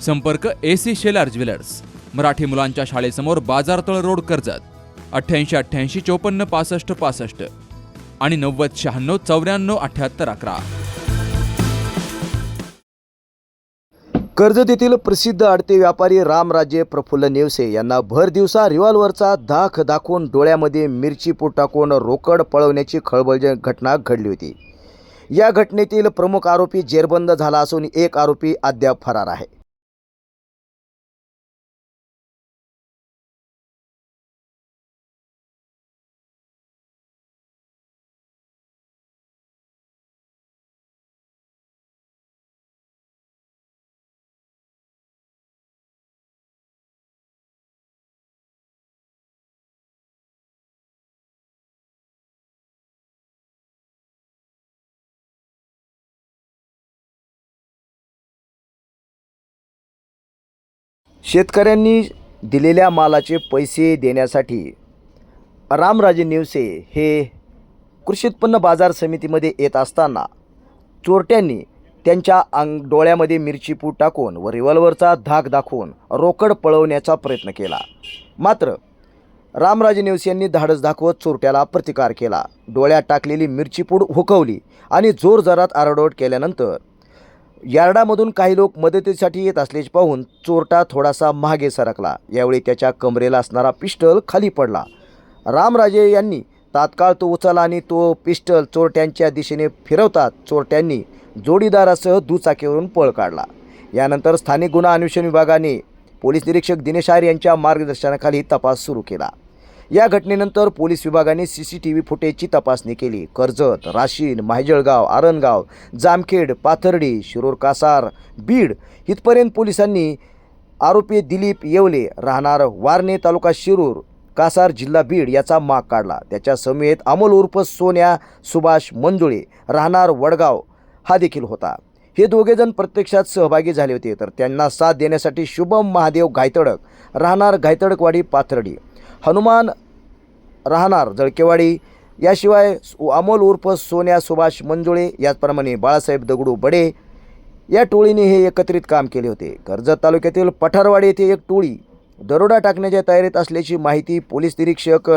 संपर्क A C Shelar jewellers. Marathi मुलांच्या शाळेसमोर बाजारतळ रोड कर्जत. अठ्ठ्याऐंशी अठ्ठ्याऐंशी चोपन्न पासष्ट पासष्ट. आणि नव्वद शहाण्णव चौऱ्याण्णव अठ्ठ्याहत्तर अकरा. कर्जत येथील प्रसिद्ध आडते व्यापारी रामराजे प्रफुल्ल नेवसे यांना भर दिवसा रिव्हॉल्व्हरचा दाख दाखवून डोळ्यामध्ये मिरची पूट टाकून रोकड पळवण्याची खळबळजनक घटना घडली होती. या घटनेतील प्रमुख आरोपी जेरबंद झाला असून एक आरोपी अद्याप फरार आहे. शेतकऱ्यांनी दिलेल्या मालाचे पैसे देण्यासाठी रामराजे निवसे हे कृषी उत्पन्न बाजार समितीमध्ये येत असताना चोरट्यांनी त्यांच्या अंग डोळ्यामध्ये मिरची पूट टाकून व रिव्हॉल्वरचा धाक दाखवून रोकड पळवण्याचा प्रयत्न केला. मात्र रामराजे नेवस यांनी धाडस दाखवत चोरट्याला प्रतिकार केला. डोळ्यात टाकलेली मिरची पूड हुकवली आणि जोरजोरात आरडोट केल्यानंतर यार्डामधून काही लोक मदतीसाठी येत असल्याचे पाहून चोरटा थोडासा मागे सरकला. यावेळी त्याच्या कमरेला असणारा पिस्टल खाली पडला. रामराजे यांनी तात्काळ तो उचलला आणि तो पिस्टल चोरट्यांच्या दिशेने फिरवतात चोरट्यांनी जोडीदारासह दुचाकीवरून पळ काढला. यानंतर स्थानिक गुन्हा अन्वेषण विभागाने पोलीस निरीक्षक दिनेश आर यांच्या मार्गदर्शनाखाली तपास सुरू केला. या घटनेनंतर पोलीस विभागाने सी सी टी व्ही फुटेजची तपासणी केली. कर्जत राशीन माहिजळगाव आरणगाव जामखेड पाथर्डी शिरोर कासार बीड इथपर्यंत पोलिसांनी आरोपी दिलीप येवले राहणार वारणे तालुका शिरूर कासार जिल्हा बीड याचा माग काढला. त्याच्या समेत अमोल उर्फ सोन्या सुभाष मंजुळे राहणार वडगाव हा देखील होता. हे दोघेजण प्रत्यक्षात सहभागी झाले होते तर त्यांना साथ देण्यासाठी शुभम महादेव घायतडक राहणार घायतडकवाडी पाथर्डी. हनुमान राहणार जळकेवाडी. याशिवाय अमोल उर्फ सोन्या सुभाष मंजुळे याचप्रमाणे बाळासाहेब दगडू बडे या टोळीने हे एकत्रित काम केले होते. कर्जत तालुक्यातील पठारवाडी येथे एक टोळी दरोडा टाकण्याच्या तयारीत असल्याची माहिती पोलीस निरीक्षक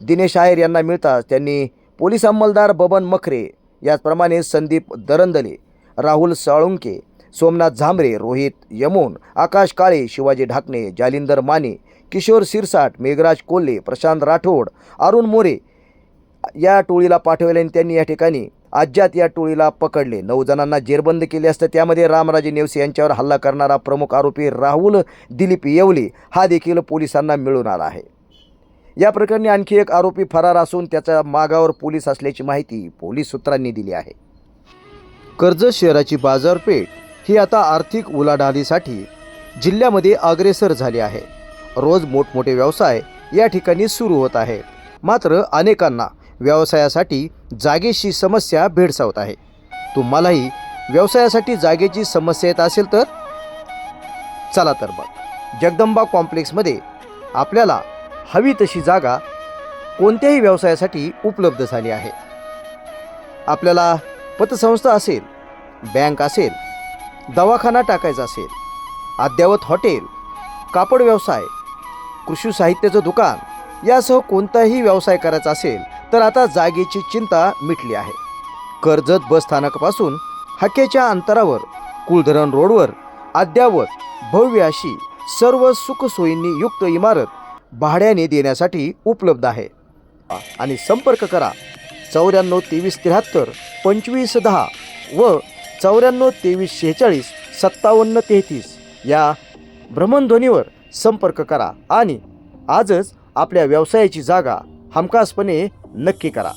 दिनेश आहेर यांना मिळताच त्यांनी पोलीस अंमलदार बबन मखरे याचप्रमाणे संदीप दरंदले राहुल साळुंके सोमनाथ झांबरे रोहित यमोन आकाश काळे शिवाजी ढाकणे जालिंदर माने किशोर सिरसाट मेघराज कोल्हे प्रशांत राठोड अरुण मोरे या टोळीला पाठवले आणि त्यांनी या ठिकाणी अज्यात या टोळीला पकडले. नऊ जणांना जेरबंद केले असतं. त्यामध्ये रामराजे नेवसे यांच्यावर हल्ला करणारा प्रमुख आरोपी राहुल दिलीप येवले हा देखील पोलिसांना मिळून आला आहे. या प्रकरणी आणखी एक आरोपी फरार असून त्याच्या मागावर पोलीस असल्याची माहिती पोलीस सूत्रांनी दिली आहे. कर्जत शहराची बाजारपेठ ही आता आर्थिक उलाढालीसाठी जिल्ह्यामध्ये अग्रेसर झाली आहे. रोज मोठमोठे व्यवसाय या ठिकाणी सुरू होत आहे. मात्र अनेकांना व्यवसायासाठी जागेची समस्या भेडसावत आहे. तुम्हालाही व्यवसायासाठी जागेची समस्या येत असेल तर? चला तर मग. जगदंबा कॉम्प्लेक्समध्ये आपल्याला हवी तशी जागा कोणत्याही व्यवसायासाठी उपलब्ध झाली आहे. आपल्याला पतसंस्था असेल बँक असेल दवाखाना टाकायचा असेल अद्ययावत हॉटेल कापड व्यवसाय कृषी साहित्याचं दुकान यासह कोणताही व्यवसाय करायचा असेल तर आता जागेची चिंता मिटली आहे. कर्जत बस स्थानकापासून हक्याच्या अंतरावर कुलधरण रोडवर अद्यावत भव्य अशी सर्व सुखसोयींनी युक्त इमारत भाड्याने देण्यासाठी उपलब्ध आहे. आणि संपर्क करा चौऱ्याण्णव तेवीस त्र्याहत्तर पंचवीस दहा व चौऱ्याण्णव तेवीस शेहेचाळीस सत्तावन्न तेहतीस या भ्रमणध्वनीवर संपर्क करा आणि आजच आपल्या व्यवसायाची जागा हमखासपणे नक्की करा.